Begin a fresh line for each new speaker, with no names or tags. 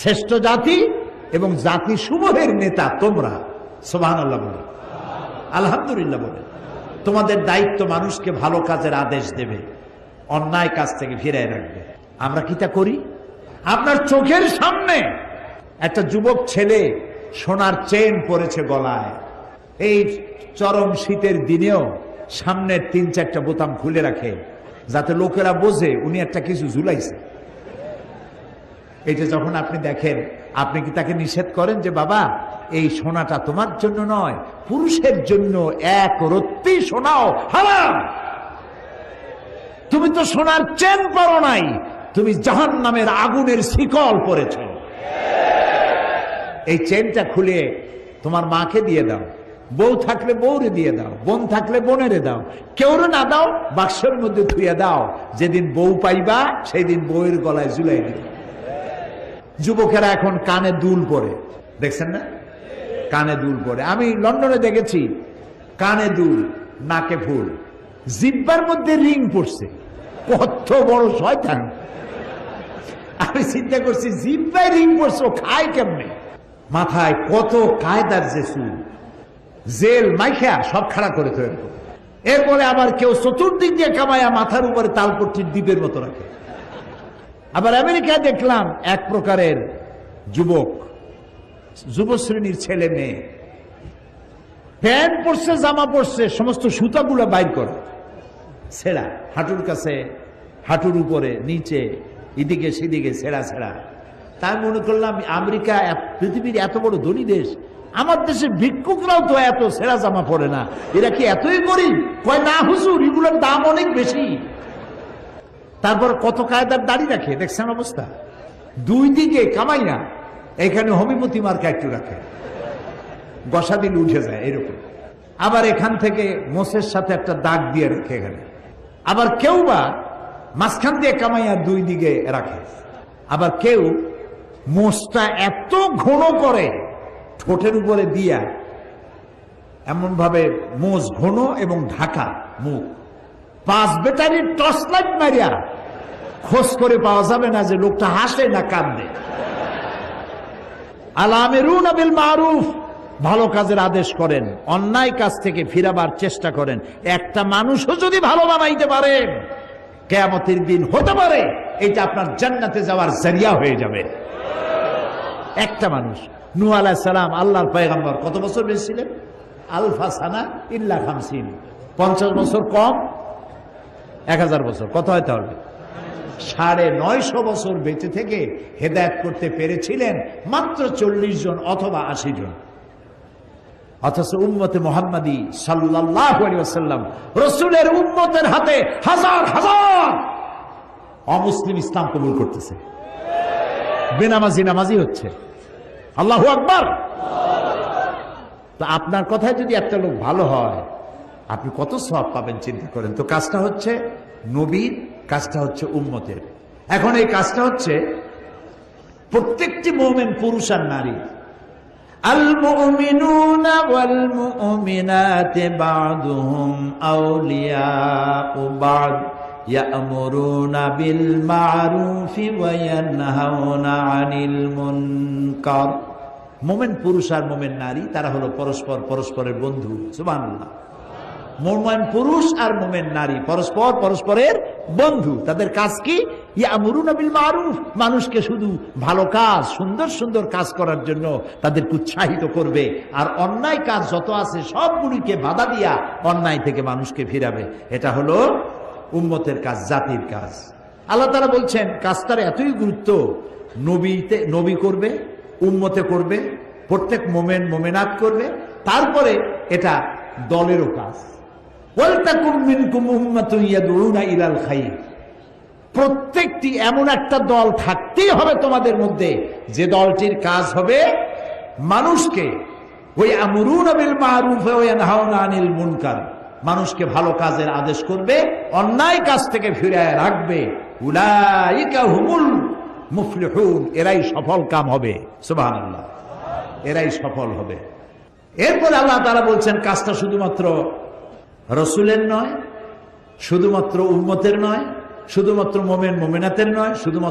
শ্রেষ্ঠ জাতি এবং জাতি সমূহের নেতা তোমরা। সোহান আল্লাহ বলে। আলহামদুলিল্লাহ বলে। তোমাদের দায়িত্ব মানুষকে ভালো কাজের আদেশ দেবে, অন্যায় কাজ থেকে ফিরায় রাখবে। আমরা কি তা করি? আপনার চোখের সামনে একটা যুবক ছেলে সোনার চেন পরেছে গলায়। এই চরম শীতের দিনেও সামনের তিন চারটা বোতাম খুলে রাখে, যাতে লোকেরা বোঝে উনি একটা কিছু ঝুলাইছে। এটা যখন আপনি দেখেন, আপনি কি তাকে নিষেধ করেন যে, বাবা, এই সোনাটা তোমার জন্য নয়, পুরুষের জন্য এক রত্তি সোনাও হারাম। তুমি তো সোনার চেন পরো নাই, তুমি জাহান নামের আগুনের শিকল পরেছ। এই চেনটা খুলে তোমার মাকে দিয়ে দাও, বউ থাকলে বউরে দিয়ে দাও, বোন থাকলে বোনেরে দাও, কেউরে না দাও, বাক্সের মধ্যে ধুয়ে দাও, যেদিন বউ পাইবা সেই দিন বউয়ের গলায় ঝুলাই দিও যুবকেরা এখন কানে দুল পরে। দেখছেন না? কানে দুল পরে। আমি লন্ডনে দেখেছি, কানে দুল, নাকে ফুল। জিব্বার মধ্যে রিং পড়ছে। কত বড় শয়তান। আমি চিন্তা করছি, জিব্বায় রিং পড়ছে খায় কেমনে? মাথায় কত কায়দার যে চুল। জেল, মাইখা, সব খাড়া করে তৈরি এরপরে আবার কেউ চতুর্দিক দিয়ে কামায়া মাথার উপরে তালপট্টির দ্বীপের মতো রাখে। আবার আমেরিকায় দেখলাম এক প্রকারের যুবক যুব শ্রেণির ছেলে মেয়ে। প্যান্ট পরছে, জামা পরছে, সমস্ত সুতাগুলো বাইর করে। ছেঁড়া, হাঁটুর কাছে, হাঁটুর উপরে, নিচে, এদিকে, সেদিকে, ছেঁড়া ছেঁড়া। তাই মনে করলাম, আমেরিকা পৃথিবীর এত বড় ধনী দেশ, আমার দেশে ভিক্ষুকরাও তো এত ছেঁড়া, জামা পরে না। এরা কি এতই গরিব? কয়, না হুজুর, এগুলোর দাম অনেক বেশি। তারপর কত কায়দার দাড়ি রাখে? দেখছেন অবস্থা? দুই দিকে কামাই না, এখানে হোমিওপ্যাথি মার্কা একটু রাখে। গসা দিল উঠে যায় এরকম। আবার এখান থেকে মোষের সাথে একটা দাগ দিয়ে রাখে এখানে। আবার কেউ বা মাঝখান দিয়ে কামাইয়া দুই দিকে রাখে। আবার কেউ মোষটা এত ঘন করে ঠোঁটের উপরে দিয়া এমন ভাবে মোষ ঘন এবং ঢাকা মুখ। পাঁচ ব্যাটারির টর্চ লাইট মারিয়া খোঁজ করে পাওয়া যাবে না যে লোকটা হাসে না কান্দে মারুফ ভালো কাজের আদেশ করেন, অন্যায় কাজ থেকে ফিরাবার চেষ্টা করেন। একটা মানুষও যদি ভালো বানাইতে পারেন কেয়ামতের দিন হতে পারে, এটা আপনার জান্নাতে যাওয়ার জারিয়া হয়ে যাবে। একটা মানুষ নু আলাহ সালাম, আল্লাহর পয়গাম্বর কত বছর বেশি ছিলেন আলফা সানা ইল্লা খামসিন। পঞ্চাশ বছর কম, এক হাজার বছর, কত হয় তাহলে সাড়ে নয়শো বছর বেঁচে থেকে হেদায়ত করতে পেরেছিলেন মাত্র চল্লিশ জন অথবা আশি জন। অথচ উম্মতে মোহাম্মদী সাল্লাহ রসুলের উম্মতের হাতে হাজার হাজার অমুসলিম ইসলাম কবুল করতেছে। বেনামাজি নামাজি হচ্ছে। আল্লাহ আকবার। তো আপনার কথায় যদি একটা লোক ভালো হয়, আপনি কত সব পাবেন চিন্তা করেন। তো কাজটা হচ্ছে নবীর কাজটা হচ্ছে উম্মতের এখন এই কাজটা হচ্ছে প্রত্যেকটি মোমেন পুরুষ আর নারী المؤمنون والمؤمنات بعضهم أولياء بعض يأمرون بالمعروف وينهون عن المنكر মোমেন পুরুষ আর মোমেন নারী তারা হলো পরস্পর পরস্পরের বন্ধু সুবহানাল্লাহ মোমেন পুরুষ আর মোমেন নারী পরস্পর পরস্পরের বন্ধু, তাদের কাজ কি? মারুফ। মানুষকে শুধু ভালো কাজ, সুন্দর সুন্দর কাজ করার জন্য তাদেরকে উৎসাহিত করবে। আর অন্যায় কাজ যত আছে সবগুলিকে বাধা দিয়া অন্যায় থেকে মানুষকে ফিরাবে। এটা হলো উম্মতের কাজ, জাতির কাজ। আল্লাহ তারা বলছেন, কাজটার এতই গুরুত্ব, নবীতে, নবী করবে, উম্মতে করবে, প্রত্যেক মোমেন, মোমেনাত করবে, তারপরে এটা দলেরও কাজ। প্রত্যেকটি এমন একটা দল থাকতেই হবে তোমাদের মধ্যে। যে দলটির কাজ হবে মানুষকে ওই আমরুন বিল ওয়া আনিল মুনকার। মানুষকে ভালো কাজের আদেশ করবে, অন্যায় কাজ থেকে ফিরায় রাখবে। উলাইকা এরাই সফল কাম হবে। এরাই সফল হবে। এরপর আল্লাহ তারা বলছেন, কাজটা শুধুমাত্র রসুলের নয় শুধুমাত্র উম্মতের নয় শুধুমাত্র মোমেন মোমেনাতের নয় শুধুমাত্র